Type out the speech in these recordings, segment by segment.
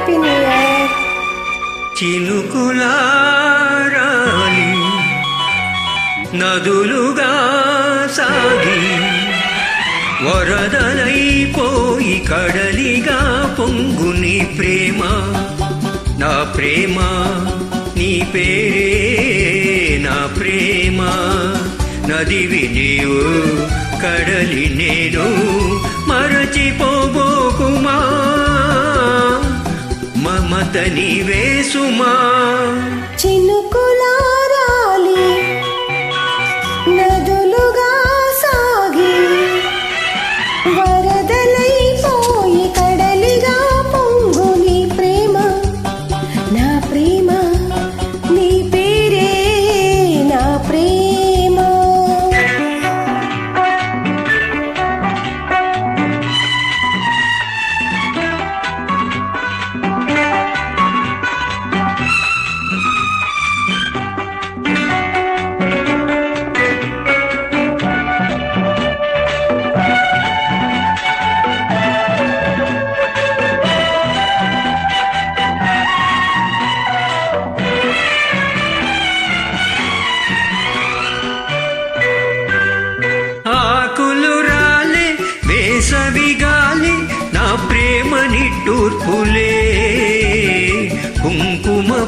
Happy new year చినుకులారాలి నదులుగా సాగి వరదలైపోయి కడలిగా పొంగు నీ ప్రేమ. నా ప్రేమ నీ పేరే నా ప్రేమ. నదివి నీవు కడలి నేను మరచిపోబోకుమా? మమత నీవే సుమా.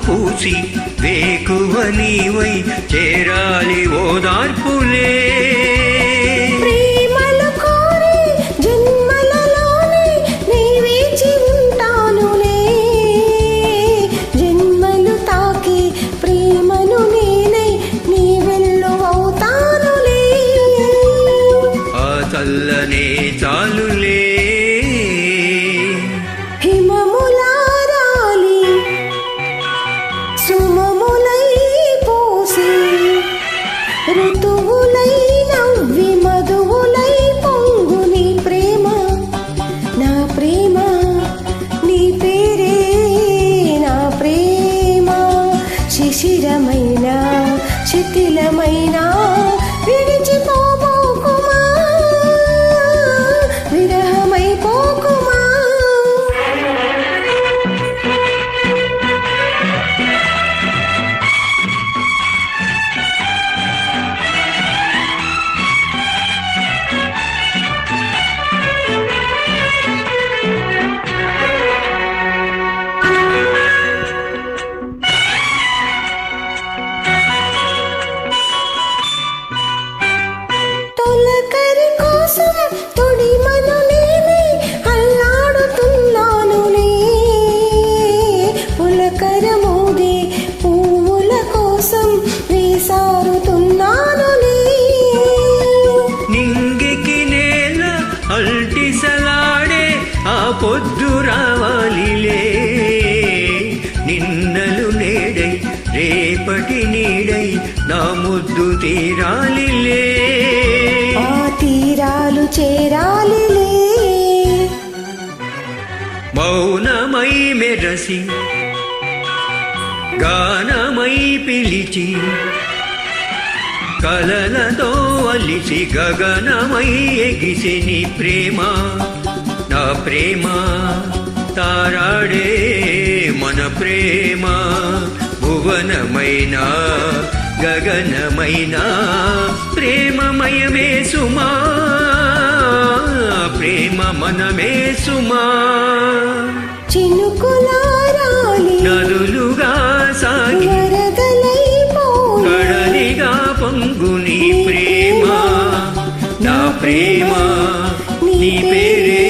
పూసి వేకువ నీవై చేరాలి ఓదార్పులే ప్రేమలు కోరి ప్రేమ నీ పేరే నా ప్రేమ. శిశిరమైన శిథిలమైన విడిచిపో పొద్దు రావాలిలే. నిన్నలు నేడై రేపటి నీడై నా ముద్దు తీరాలిలే. ఆ తీరాలు చేరాలిలే. మౌనమై మెరసి గానమై పిలిచి కలలతో అలిసి గగనమై ఎగిసి నీ ప్రేమ. ప్రేమ తారాడే మన ప్రేమ భువనమైనా గగనమైనా ప్రేమమయమే సుమా ప్రేమ మనమే సుమా. చినుకులారాలి నదులుగా సాగి కడలిగా పొంగుని ప్రేమ నా ప్రేమ నీ పేరే